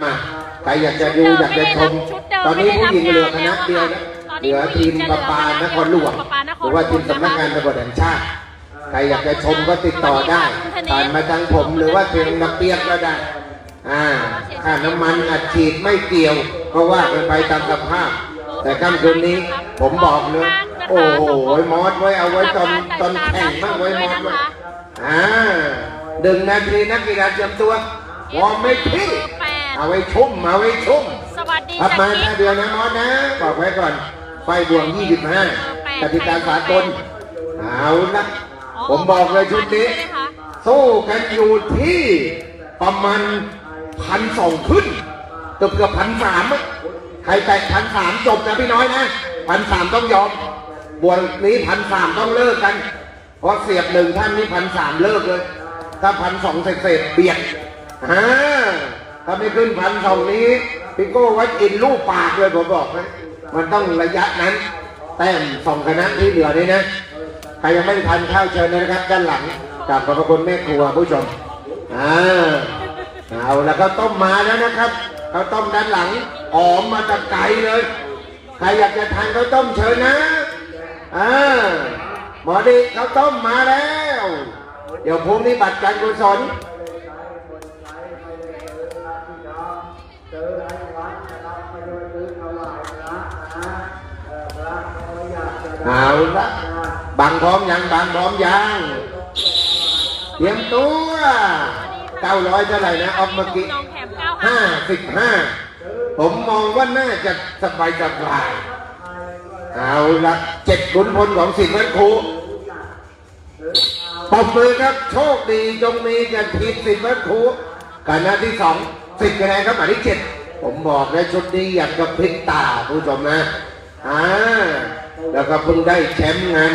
มาใครอยากจะดูอยากจะชม ตอนนี้ผู้หญิงเหลือคณะเดียวนะเหลือทีมประปานครหลวงหรือว่าทีมสำนักงานตำรวจแห่งชาติ ใครอยากจะชมก็ติดต่อได้ผ่านมาทางผมหรือว่าเพียงนักเปียกก็ได้ อ่าค่าน้ำมันอัดฉีดไม่เกี่ยว เพราะว่ากันไปตามสภาพ แต่ค่ำคืนนี้ผมบอกเลย โอ้โหมอสไว้เอาไว้ตอนตอนแข่งมากไว้มอสไว้อ่าดึงนาทีนักกีฬาเตรียมตัววอร์มไม่พี่ เอาไว้ชุ่มเอาไว้ชุ่มสวัสดีครับมาจันะกรเดียวนะมอสนะบอกไว้ก่อนไฟบวง25กติกาสากลเอาละผมบอกเลยชุดนี้สู้กันอยู่ที่ประมาณพันสองขึ้นเกือบเกือบพันสามใครแตะพันสามจบนะพี่น้อยนะพันสามต้องยอมบวกนี้พันสามต้องเลิกกัน เพราะเสียบหนึ่งท่านนี่พันสามเลิกเลย ถ้าพันสองเศษๆเบียดอ่า ถ้าไม่ขึ้นพันสองนี้พี่โก้ไว้กินลูกปากเลยผมบอกนะมันต้องระยะนั้น แต้มสองคณะที่เหลือนี่นะใครยังไม่ได้ทานข้าวเชิญนะครับ ด้านหลังกับขอบพระคุณแม่ครัวผู้ชมอ่าเอาแล้วก็ต้มมาแล้วนะครับข้าวต้มด้านหลังหอมมาจากไกลเลย ใครอยากจะทานข้าวต้มเชิญนะอ่าหมอดีข้าวต้มมาแล้ว เดี๋ยวพรุ่งนี้บัตรการกุศล เอาละบังพร้อมยังบังพร้อมยังเตรียมตัวเก้าร้อยเท่าไหร่นะออกเมื่อกี้น้องแถมเก้าห้าสิบห้าผมมองว่าน่าจะสบายสบายเอาละเจ็ดขุนพลของสิทธิ์วัดครูปรบมือครับโชคดีจงมีแก่ทีมสิทธิ์วัดครูการหน้าที่สองสิบคะแนนครับหมายที่เจ็ดผมบอกแล้วชุดนี้อยากกับพริกตาผู้ชมนะอ่า แล้วก็เพิ่งได้แชมป์งาน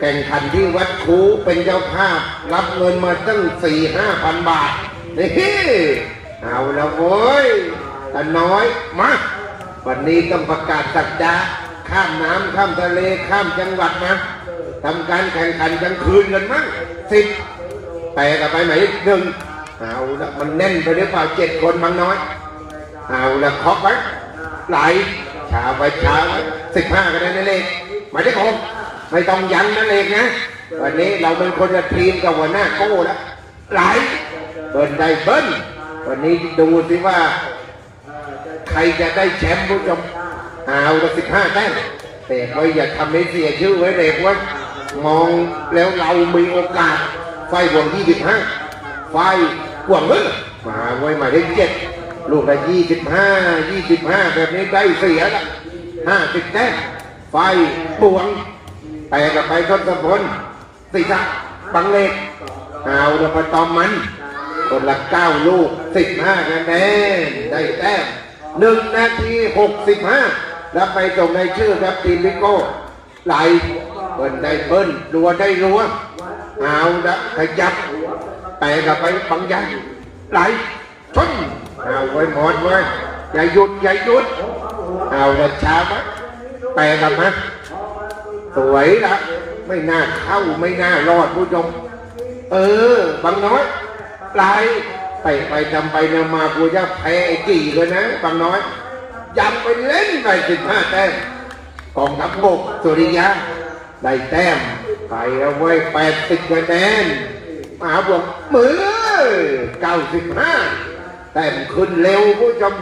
แข่งขันที่วัดคูเป็นเจ้าภาพ รับเงินมาตั้งสี่ห้าพันบาทนี่เอาแล้วโว้ยแตาน้อยมาวันนี้ต้องประกาศสัจจาข้ามน้ำข้ามทะเลข้ามจังหวัดมาทำการแข่งขันกลางคืนกันมั้งสิบแต่กับไปไหนหนึ่งเอาละมันแน่นไปหรือเปล่าเจ็ดคนบางน้อย เอาละเคาะไว้ไหลชาไว้ชาไว้ สิบห้ากันนั่นเลขหมายเลขหกไม่ต้องยันนั่นเองนะ วันนี้เราเป็นคนละทีมกับหัวหน้าโก้แล้วไหลเบิ้ลได้เบิ้ลวันนี้ดูสิว่า ใครจะได้แชมป์ผู้ชมเอาละสิบห้าแต้มแต่ก็อย่าทำให้เสียชื่อไว้เลยว่ามองแล้วเรามีโอกาส ไฟบวงยี่สิบห้าไฟกว่างมือมาไว้มายเลขเจ็ดลูกละยี่สิบห้ายี่สิบห้าแบบนี้ได้เสียละ ห้าสิบแต้มไฟบวง แต่กับไปทศพลสิทะบังเลกเอาละปตอมมันคนละเก้าลูกสิบห้าคะแนนได้แต้มหนึ่งนาทีหกสิบห้าแล้วไปส่งในชื่อครับทีมลิโก้ไหลเบิ้ลได้เบิ้ลรัวได้รัวเอาละขยับแต่กับไปบังยันไหลชนเอาไว้หมดไว้อย่าหยุดอย่าหยุด เอาละช้าไหมแต่กับมาสวยละไม่น่าเข้าไม่น่ารอดผู้ชม เออ บางน้อยปลายไปไปทำไปนำมากูจะแพ้ไอ้กี่เลยนะ บางน้อยยับไปเล่นไปสิบห้าแต้มกองทัพบกสุริยะได้แต้มไปเอาไว้แปดสิบคะแนนมหาบวกมือเก้าสิบห้าแต้มขึ้นเร็วผู้ชม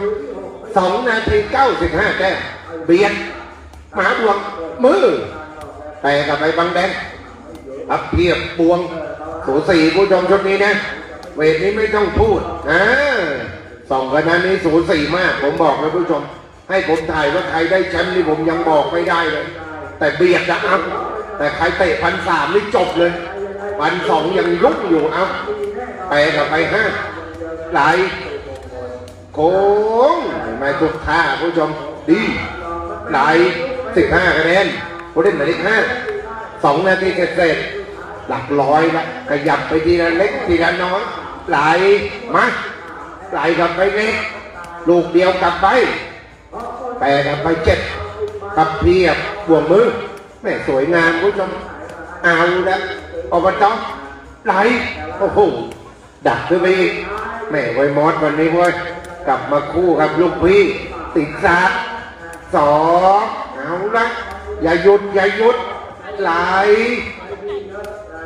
สองนาทีเก้าสิบห้าแต้มเบียดหมาบวกมือ แต่กับไปบางแดงอับเทียบปวงสูสีผู้ชมชุดนี้นะ เวทนี้ไม่ต้องพูดนะสองคณะนี้สูสีมาก ผมบอกนะผู้ชม ให้ผมถ่ายว่าใครได้แชมป์นี่ผมยังบอกไม่ได้เลย แต่เบียดนะอัพแต่ใครเตะพันสามนี่จบเลยพันสองยังยุ่งอยู่อัพไปกับไปห้าไหลโค้ง ไหมทุกท่าผู้ชมดีไหลสิบห้าคะแนนผู้เล่นหมายเลขห้าสองนาทีเสร็จหลักร้อยละขยับไปทีละเล็กทีละน้อยไหลมาไหลกลับไปเล็กลูกเดียวกลับไปแปดกลับไปเจ็ดกลับเพียบบวงมือแม่สวยงามผู้ชมเอาละอบตไหลโอ้โหดักขึ้นไปอีกแม่ไวมอสวันนี้เว้ย กลับมาคู่กับลูกพี่ติดซัดสองเอาละอย่าหยุดอย่าหยุดไหล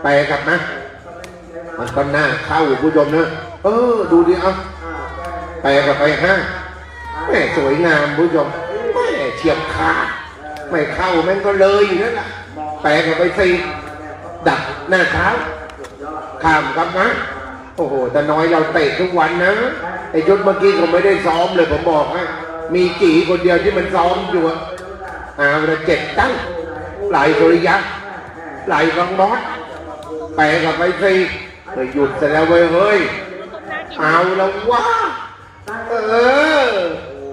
ไปกลับนะ มันก็น่าเข้าผู้ชมนะเออ ดูดิเอาไปกับไปห้าแม่สวยงามผู้ชมแม่เฉียบขาดไม่เข้าแม่งก็เลยอยู่นั่นแหละแปลกับไปสี่ดักหน้าเท้าข้ามครับนะ โอ้โหแต่น้อยเราเตะทุกวันนะไอ้ยุดเมื่อกี้ก็ไม่ได้ซ้อมเลยผมบอกให้มีจีคนเดียวที่มันซ้อมอยู่อะอ่าเราเจ็ดตั้งไหลสุริยะไหลบังมอสแปลกับไปสี่เฮ้ยหยุดเสร็จแล้วเว้ยเฮ้ยเอาแล้ววะเออ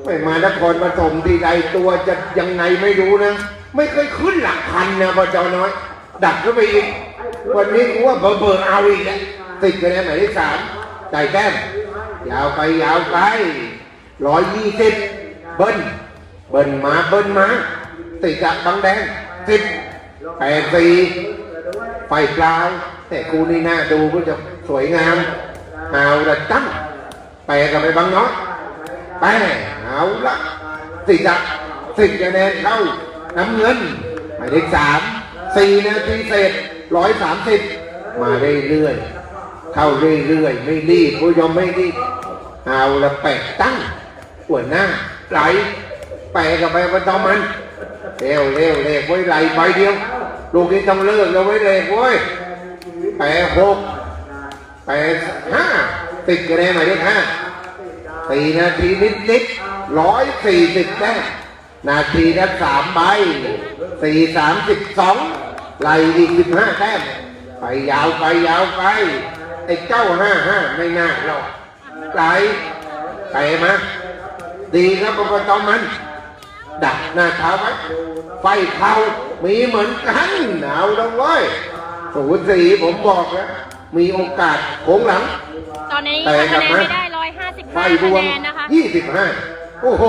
ไม่มานครปฐมทีใดตัวจะยังไงไม่รู้นะ ไม่เคยขึ้นหลักพันนะพอจอน้อย ดักเข้าไปอีก วันนี้กูว่าเบอร์เบอร์เอาอีกแล้ว ติดคะแนนหมายเลขสามใจแต้ม ยาวไปยาวไปร้อยยี่สิบเบิ้ลเบิ้ลมาเบิ้ลมา ติดจากบางแดงสิบแปดสี่ไฟกลาวแต่กูนี่น่าดูก็จะสวยงามเอาละตั้งแปลกันไปบางน้อยแปลเอาละสิจักสิคะแนนเข้าน้ำเงินหมายเลขสามสี่นาทีเศษร้อยสามสิบมาเรื่อยๆ เข้าเรื่อยๆไม่รีบผู้ชมไม่รีบเอาละแปะตั้งหัวหน้าไหลแปะกันไปบนตอมันเร็วเร็วเร็วไว้ไหลใบเดียวลูกนี้ต้องเลิกแล้วไว้เลยเว้ยแปะหกแปดห้าติดคะแนนหมายเลขห้าสี่นาทีนิดนิดร้อยสี่สิบแต้นาทีละสามใบสี่สามสิบสองไล่อีกสิบห้าแต้มไปยาวไปยาวไป ไอ้เจ้าห้าห้าไม่น่าหรอกไหลไปมาดีครับปปตมัน ดักหน้าเท้าไว้ไฟเข้ามีเหมือนกันเอาละเว้ยสูสีผมบอกแล้วมีโอกาสโค้งหลัง ตอนนี้แต่ทำคะแนนกลับมาไม่ได้ไฟ155ดคะวแนงนนะคะยี่สิบห้าโอ้โห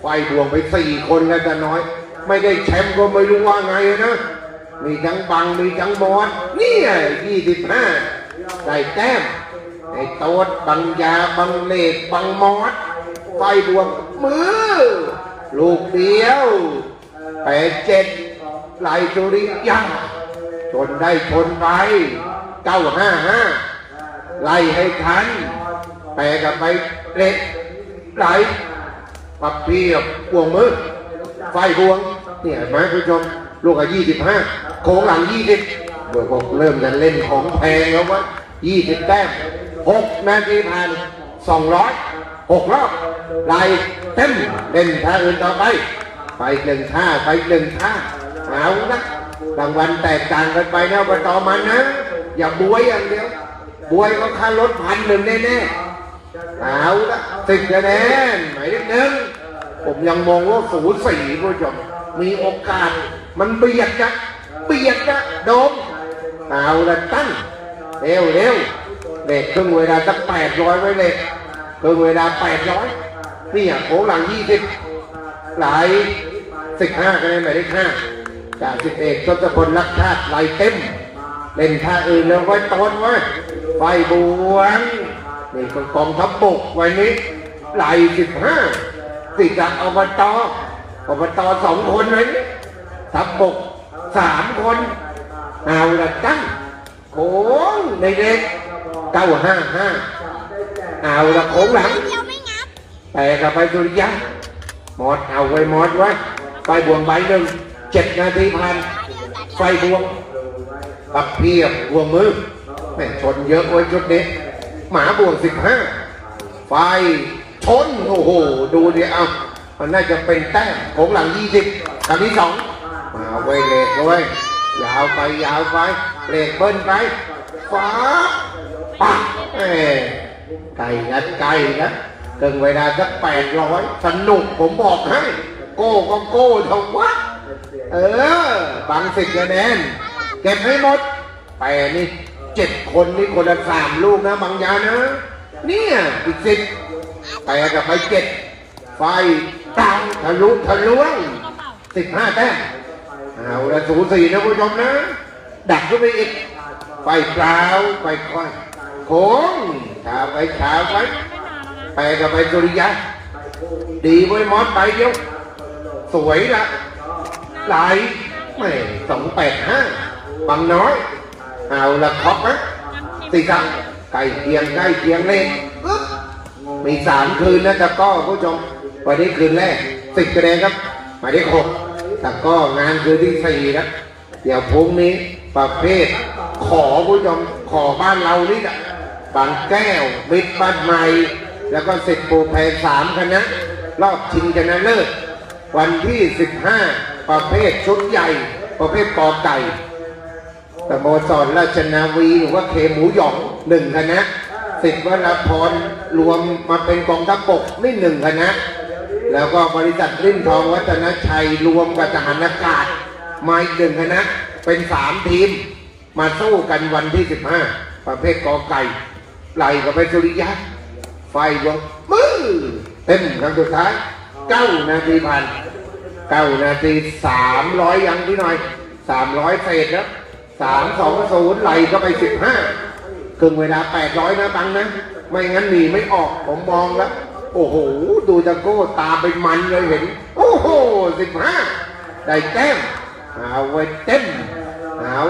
ไฟดวงไปสี่คนแล้วจะน้อย ไม่ได้แชมป์ก็ไม่รู้ว่าไงนะ มีทั้งบังมีทั้งมอสเนี่ยยี่สิบห้า ได้แต้มไอ้โต๊ดบังยาบังเลดบังมอสไฟดวงมือ ลูกเดียวแปดเจ็ดไหลสุริยาชนได้ชนไปเก้าห้าห้าไล่ให้ทันแปลกับไปเล็กไหลปับเพียบพวงมือ ไฟบวงเนี่ยเห็นไหมผู้ชมลูกอะยี่สิบห้าโค้งหลังยี่สิบ เบิร์บอกเริ่มจะเล่นของแพงแล้ววะยี่สิบแต้มหกนาทีผ่านสองร้อยหกรอบไล่เต็มเล่นท่าอื่นต่อไป ไปหนึ่งท่าไปหนึ่งท่าเอานะรางวัลแตกต่างกันไปนะไปต่อมันนะ อย่าบวยอย่างเดียว บวยก็ค่ารถพันหนึ่งแน่ๆเอาละสิบคะแนนหมายเลขหนึ่งผมยังมองว่าสูสีผู้ชมมีโอกาส มันเบียดนะเบียดนะโดม เอาละตั้งเร็วเร็วเด็กครึ่งเวลาสักแปดร้อยไว้เลยครึ่งเวลาแปดร้อยเนี่ยโค้งหลังยี่สิบหลายสิบห้าคะแนนหมายเลขห้าจากสิบเอกทศพลรักชาติไหลเต็ม เล่นท่าอื่นแล้วไว้ต้นไว้ไฟบวงนี่ก็กองทัพบกวันนี้ไหลสิบห้าติดจากอบตอบตสองคนเลยทัพบกสามคน เอาละตั้งโค้งในเด็กเก้าห้าห้าเอาละโค้งหลังแต่กับไปสุริยะหมดเอาไว้หมดไว้ไฟบวงใบหนึ่งเจ็ดนาทีพันไฟบวงปักเพียบวงมือแม่งชนเยอะไว้ชุดนี้หมาบวงสิบห้าไฟชนโอ้โหดูดิเอามันน่าจะเป็นแต้มของหลังยี่สิบครั้งที่สองมาไว้ยเลกไว้ ยาวไปยาวไปเลกเบิ้ลไปฟ้าปักเอ้ไก่นะไก่นะเกินเวลาสักแปดร้อยสนุกผมบอกให้ โก้ก็โก้เถอะวะเออบังสิบคะแนนเก็บให้หมดไปนี่เจ็ดคนนี่คนละสามลูกนะบางยานะเนี่ยอีกสิบไปกับไปเจ็ดไฟตังทะลุทะลวงสิบห้าแต้ม เอาละสูสีนะผู้ชมนะ ดักขึ้นไปอีกไฟกลาไฟค่อยโค้งขาไปขาไปไม่มาแล้วนะแปกับไปสุริยะ ดีไว้มอสไปเดียว สวยละไหลไม่สองแปดห้าบังน้อย เอาละครบนะสี่ครับใกล้เคียงใกล้เคียงเล่นมีสามคืนนะตะกร้อผู้ชมวันนี้คืนแรกสิบคะแนนครับหมายเลขหก ตะกร้องานคืนที่สี่ครับเดี๋ยวพรุ่งนี้ประเภท ขอผู้ชมขอบ้านเรานี่แหละบางแก้วมิตรบ้านใหม่ แล้วก็สิบปูแพรสามคณะรอบชิงชนะเลิศวันที่ 15 ประเภทชุดใหญ่ ประเภทกอไก่สโมสรราชนาวีหรือว่าเคหมูหยองหนึ่งคณะสิทธิ์วรพรรวมมาเป็นกองทัพบกนี่หนึ่งคณะ แล้วก็บริษัทริมทองวัฒนชัยรวมกับทหารอากาศมาอีกหนึ่งคณะเป็นสามทีม มาสู้กันวันที่15ประเภทกอไก่ไหลกับไปสุริยะ ไฟยกมือเต็มครั้งสุดท้ายเก้านาทีผ่านเก้านาทีสามร้อยยังที่หน่อยสามร้อยเศษนะสามสองศูนย์ไหลก็ไปสิบห้าครึ่งเวลาแปดร้อยนะบังนะ ไม่งั้นหนีไม่ออกผมมองแล้ว โอ้โห ดูตะโก้ตาเป็นมันเลยเห็น โอ้โหสิบห้าได้แต้มเอาไว้เต็มเอา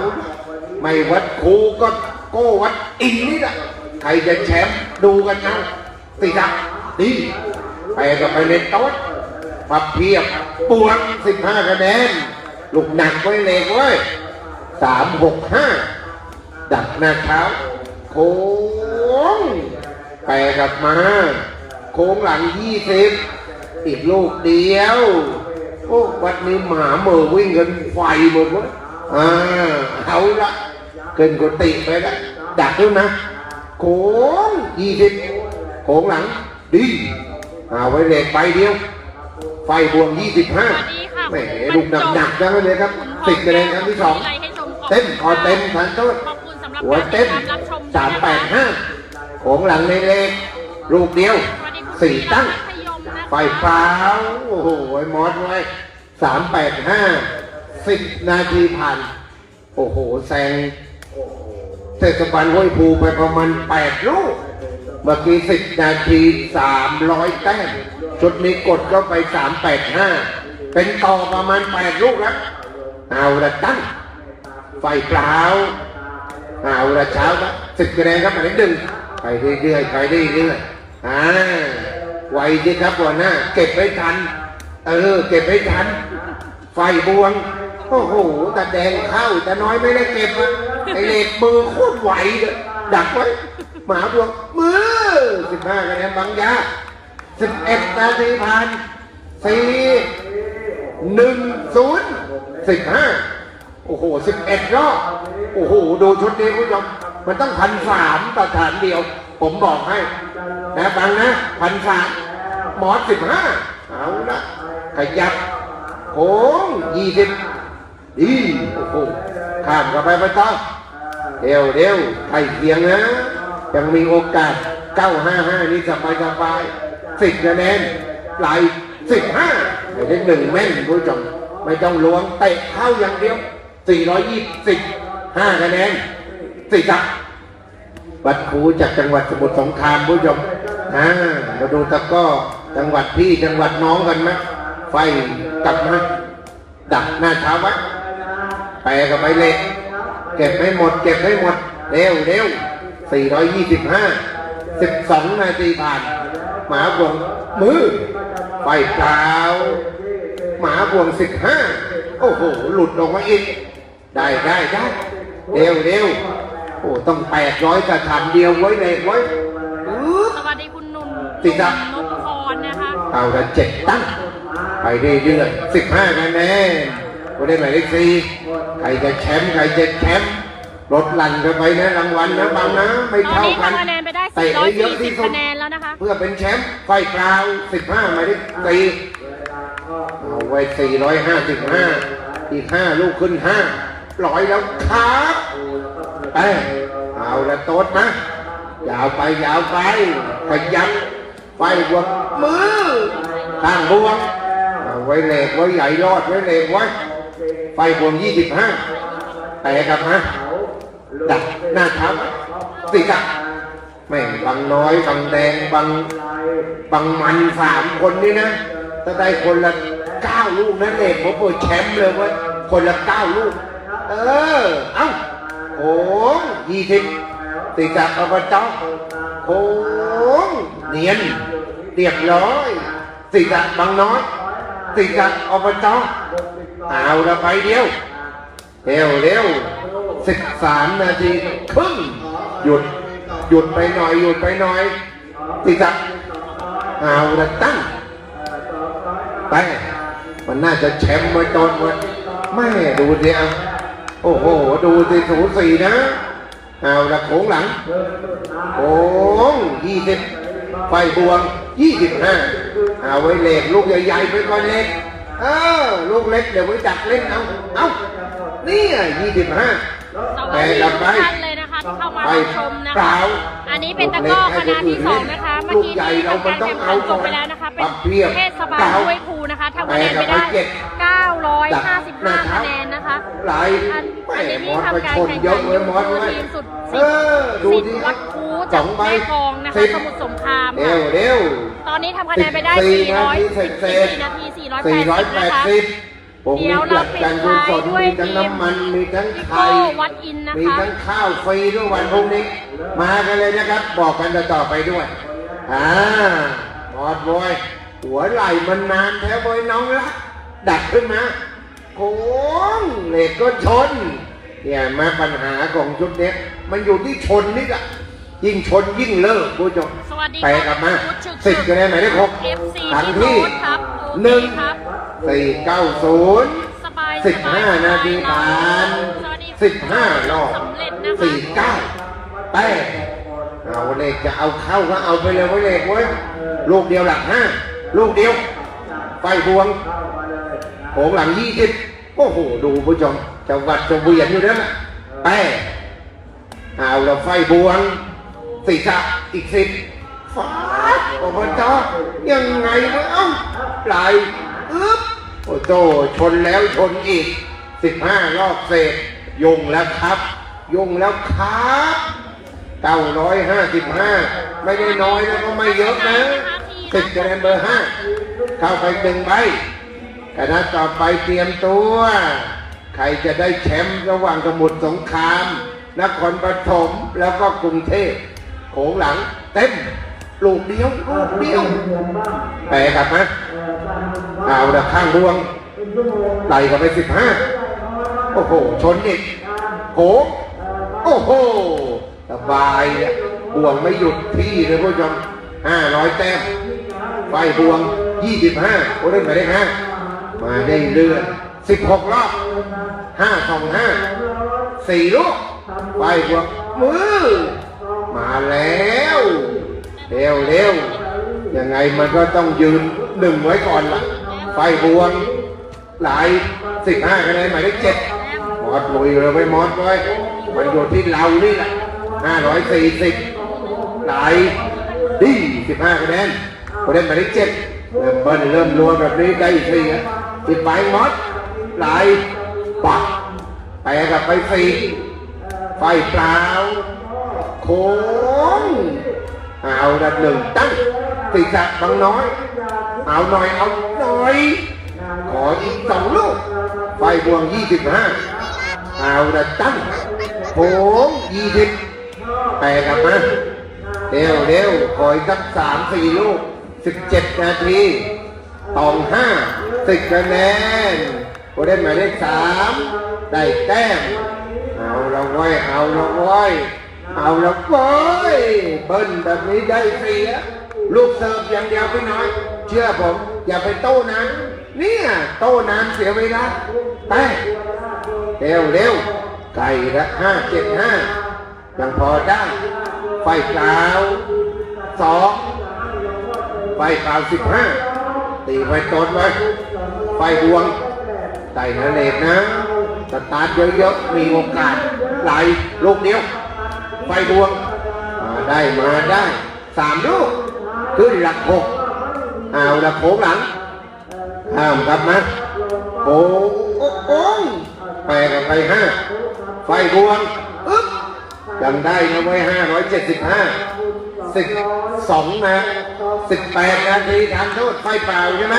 ไม่วัดครูก็โก้วัดอินนี่แหละใครจะแชมป์ดูกันนะติดักดีไปกับไปในโต๊ดปับเพียบปวดสิบห้าคะแนนลูกหนักไว้เลยเว้ยสามหกห้าดักหน้าเท้าโค้งไปกับมา โค้งหลังยี่สิบอีกลูกเดียว โอ้วัดนี้หมาเหมือวิ่งกันไฟหมดเวะอ่าเอาละเกินกติไปละดักด้วยนะ โค้งยี่สิบโค้งหลังดีเอาไว้เหล็กใบเดียว ไฟบวงยี่สิบห้าสวัสดีค่ะแหมลูกหนักๆจังเลยครับสิบคะแนนครั้งที่สองมีะไรให้ชมขบคุณเต็มคอเต็มทันโทษขอบคุณสำหรับหัวเต็มการรับชมสามแปดห้าโขงหลังในเลขลูกเดียว สวัสดีคุณสี่ตั้งมัธยมนะคะไฟฟ้า โอ้โหมอสไว้สามแปดห้าสิบนาทีผ่าน โอ้โหแซงเทศบาลห้วยภูไปประมาณแปดลูก เมื่อกี้สิบนาทีสามร้อยแต้มชุดนี้กดก็ไปสามแปดห้าเป็นต่อประมาณแปดลูกแล้วเอาละตั้ง ไฟเปล่าเอาละเช้าครับสิบคะแนนครับหมายเลขหนึ่งไปเรื่อยๆไปเรื่อยๆอ่า ไวดีครับหัวหน้า เก็บไว้ทัน เออ เก็บไว้ทัน ไฟบวง โอ้โหต่แดงเข้าต่น้อยไม่ได้เก็บอะไอเหล็กมือโคตรไหวเลยดักไว้ หมาบวงมือสิบห้าคะแนนบางยาสิบเอ็ดนาทีผ่านสี่หนึ่งศูนย์สิบห้าโอ้โหสิบเอ็ดรอบโอ้โห ดูชุดนี้คุณผู้ชมมันต้องพันสามต่อฐานเดียว ผมบอกให้ นะบังนะพันสามหมอสิบห้าเอาละขยับโค้งยี่สิบดีโอ้โหข้ามกันไปไปต่อเดี๋ยวเดี๋ยวไข่เคียงนะ ยังมีโอกาส955นี่สบายสบายสิบคะแนนไหลสิบห้าไม่ได้หนึ่งแม่นคุณผู้ชมไม่ต้องล้วงเตะเข้าอย่างเดียว425คะแนนสิครับ บัตรครูจากจังหวัดสมุทรสงครามผู้ชมอ่ามาดูตะก้อจังหวัดพี่จังหวัดน้องกันไหมไฟกลับมาดักหน้าเท้าไว้แปรกับไปเลยเก็บให้หมด เก็บให้หมด เร็วเร็ว425 12 นาทีผ่าน หมาบวงมือไฟเปล่าหมาบวง 15 โอ้โห หลุดออกมาอีก ได้ได้ได้เร็วเร็ว อ้ต้องแปดร้อยกระถางเดียวไว้เลยไว้อื้อ สวัสดีคุณนุ่นติดครับ นพพรนะคะเอาละเจ็ดตั้ง ไปเรื่อยๆสิบห้าคะแนนก็ได้หมายเลขสี่ใครจะแชมป์ใครจะแชมป์ลดหลั่นกันไปนะรางวัลนะบางนะไม่ตอนเท่านี้กันทำคะแนนไปได้ เตะให้เยอะที่สุด440คะแนนแล้วนะคะ เพื่อเป็นแชมป์ไฟกราวสิบห้าหมายเลขสี่เอาไว้สี่ร้อยห้าสิบห้าอีกห้าลูกขึ้นห้าร้อยแล้วครับ เอ้ยเอาละโต๊ดนะยาวไปยาวไปขยับไฟบวกมือข้างบวกเอาไว้เหล็กไว้ใหญ่รอดไว้เหล็กไว้ ไฟบวกยี่สิบห้าแต่กับมาดักหน้าท้าสิกับแม่งบังน้อยบังแดงบังบางมันสามคนนี่นะถ้าได้คนละเก้าลูกนั่นเองผมเปิดแชมป์เลยว่าคนละเก้าลูก เออ เอ้า โอ้ยี่สิบติดจากอบจโอ้เนียนเรียบร้อยติดจากบางน้อยติดจากอบจเอาละไปเดียวเร็วเร็วสิบสามนาทีครึ่งหยุดหยุดไปหน่อยหยุดไปหน่อยติดจับเอาละตั้งไปมันน่าจะแชมป์มาจนมันแม่ดูสิเอา โอ้โห ดูสิสูสีนะ เอาละโค้งหลังโค้งยี่สิบไฟบวงยี่สิบห้าเอาไว้เล็กลูกใหญ่ๆไปก่อนเล็กเออลูกเล็กเดี๋ยวไว้ดักเล่นเอาเอานี่ยี่สิบห้าสวัสดีทุกท่านเลยนะคะที่ เข้ามาไปรับชมนะเปคะล่าอันนี้เป็นตะกร้อคณะที่สองนะคะเมื่อกี้ที่ทำการแข่งขันจบไปแล้วนะคะ เป็นเทศบาลห้วยภูนะคะทำคะแนนไปได้955คะแนนนะคะหลายอันแม่อันนี้มที่อสไปทำการชนแข่งเยขัอะนเลยมอสคือเลยทีมสุดเอสิบอดูสิบดิวัดคูสจาอกงใบแม่กลองนะคะสิบสมุทรสงครามเร็ค่ะวเร็วตอนนี้ทำคะแนนไปได้สี่นาทีเสร็จเสร็จ414นาทีสี่ร้อย480แปนะดคะสิบผม เดี๋มียวหลัเรากปิดการกุศลท้ายด้วยมีทั้งทีมน้ำมันมีทั้งพี่ไข่โก้วัดอินนะมีคะทั้งข้าวฟรีด้วยวันพรุ่งนี้ มากันเลยนะครับ บอกกันต่อๆไปด้วยอ่าบอดบอยหัวไหล่มันนานแท้บอยน้องรักดักขึ้นมาโค้งเหล็กก็ชนเนี่ยมาปัญหาของชุดเนี้ยมันอยู่ที่ชนนี่แหละยิ่งชนยิ่งเลิกผู้ชมสวัสดีไปครับกลับมาชุดชึกสิบคะแนนหมายเลขหก FC ครั้งพี่ที่โบ๊ทครับโอเคหนึ่งครับ สี่เก้าศูนย์สบายสิบสบยห้านาทีสบยผ่านสวัสดีสิบห้ารอบสำเร็จนะคะสี่เก้าแปดเอาเลขจะเอาเข้าก็เอาไปเลยไว้เลขเว้ยลูกเดียวหลักห้าลูกเดียวไฟบวงโขงหลังยี่สิบโอ้โหดูผู้ชมจะวัดจะเวียนอยู่นั่นแหละแปดเอาแล้วไฟบวงสี่สะอีกสิบฟ้าดโอ้โหจอยังไงวะเอ้าไหลอึ๊บ โอ้โตชนแล้วชนอีกสิบห้ารอบเศษยงแล้วครับ ยงแล้วครับเก้าร้อยห้าสิบห้าไม่ได้น้อยแล้วก็ไม่เยอะนะสิบคะแนนเบอร์ห้าเข้าไปหนึ่งใบคณะต่อไปเตรียมตัว ใครจะได้แชมป์ระหว่างสมุทรสงคราม นครปฐมแล้วก็กรุงเทพโขงหลังเต็มลูกเดียวลูกเดียวแปลกลับนะ เอาละข้างดวงไหลกันไปสิบห้าโอ้โห ชนอีกโขงโอ้โหสบายเนี่ยบ่วงไม่หยุดที่เลยผู้ชมห้าร้อยแต้มไฟบวงยี่สิบห้าโอ้ได้หมายเลขห้ามาได้เรื่อยสิบหกรอบห้าสองห้าสี่ลูกไฟบวงมือ มาแล้วเร็วเร็วยังไงมันก็ต้องยืนหนึ่งไว้ก่อนล่ะ ไฟบวงหลายสิบห้าคะแนนหมายเลขเจ็ดมอดลุยเลยไปมอดไว้มันอยู่ที่เรานี่แหละห้าร้อยสี่สิบหลายดีสิบห้าคะแนนคนเล่นหมายเลขเจ็ดเริ่มเบิ้ลเริ่มรัวแบบนี้ได้อีกสี่อะสิบใบมอดหลายปักไปกับไปสี่ไฟเปล่าโค้งเอาดับหนึ่งตั้งติดจากบางน้อย เอาหน่อยเอาหน่อย ขออีกสองลูกไฟบวงยี่สิบห้าเอาดับตั้งโค้งยี่สิบแปลกลับมาเร็วเร็วขออีกสักสามสี่ลูกสิบเจ็ดนาทีตองห้าสิบคะแนนโอเล่นหมายเลขสามได้แต้มเอาละไว้ยเอาละไว้ยเอาละไว้ยเบิ้ลแบบนี้ได้เสียลูกเสิร์ฟอย่างเดียวพี่น้อย เชื่อผม อย่าไปโต้นานเนี่ย โต้นานเสียเวลาไปเร็วเร็วไก่ละห้าเจ็ดห้ายังพอได้ ไฟกลาวสองไฟกลาวสิบห้าตีไฟต้นไว้ไฟบวงไต่นาเลนะสตาร์ทเยอะๆมีโอกาสไหลลูกเดียว ไฟบวงมาได้มาได้สามลูกขึ้นหลักหก อาหลักโค้งหลังข้ามครับนะโอ้โอ้แปลกันไปห้าไฟบวงอึ๊บยังได้นะไว้ห้าร้อยเจ็ดสิบห้าสิบสองนะสิบแปดนาทีทานโทษไฟเปล่าใช่ไหม